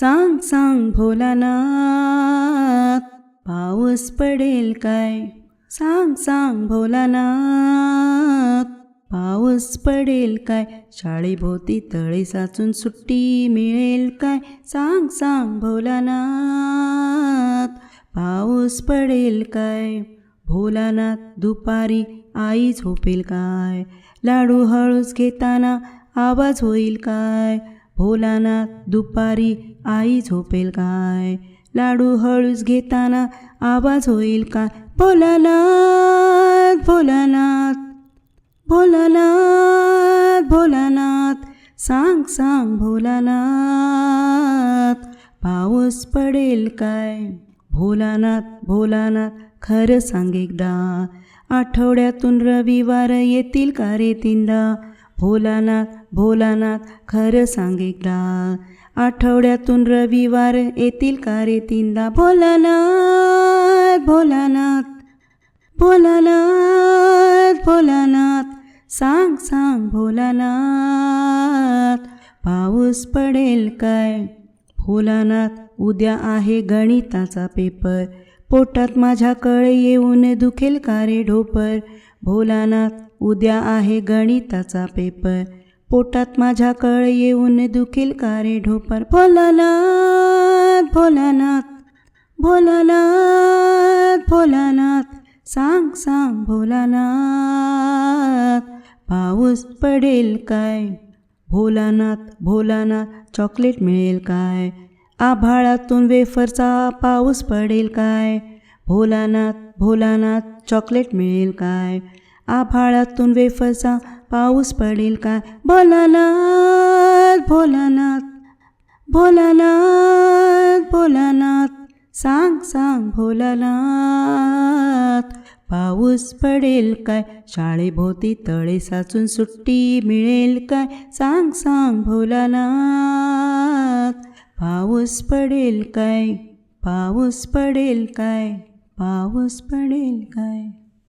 सांग सांग भोलानाथ पाऊस पडेल काय? सांग सांग भोलानाथ पाऊस पडेल काय? शाळेभोवती तळे साचून सुट्टी मिळेल काय? सांग सांग भोलानाथ पाऊस पडेल काय? भोलानाथ दुपारी आई झोपेल काय? लाडू हळूच घेताना आवाज होईल काय? भोलानाथ दुपारी आई झोपेल काय? लाडू हळूच घेताना आवाज होईल काय? भोलानाथ भोलानाथ भोलानाथ भोलानाथ सांग सांग भोलानाथ पाऊस पडेल काय? भोलानाथ भोलानाथ खरं सांग एकदा आठवड्यातून रविवार येतील का रे तीनदा? भोलानाथ भोलानाथ खरं सांगितला. आठवड्यातून रविवार येतील का रे तीनदा? भोलानाथ भोलानाथ भोलानाथ भोलानाथ सांग सांग भोलानाथ पाऊस पडेल काय? भोलानाथ उद्या आहे गणिताचा पेपर. पोटात माझ्या कळ येऊन दुखेल का रे ढोपर? भोलानाथ उद्या आहे गणिताचा पेपर. पोटात माझ्या कळ येऊन दुखील का रे ढोपर? भोलानाथ भोलानाथ भोलानाथ भोलानाथ सांग सांग भोलानाथ पाऊस पडेल काय? भोलानाथ भोलानाथ चॉकलेट मिळेल काय? आभाळातून वेफरचा पाऊस पडेल काय? भोलानाथ भोलानाथ चॉकलेट मिळेल काय? आभाळातून वेफरचा पाऊस पडेल काय भोलानाथ भोलानाथ भोलानाथ भोलानाथ सांग सांग भोलानाथ पाऊस पडेल काय शाळेभोवती तळे साचून सुट्टी मिळेल काय सांग सांग भोलानाथ पाऊस पडेल काय पाऊस पडेल काय पाऊस पडेल काय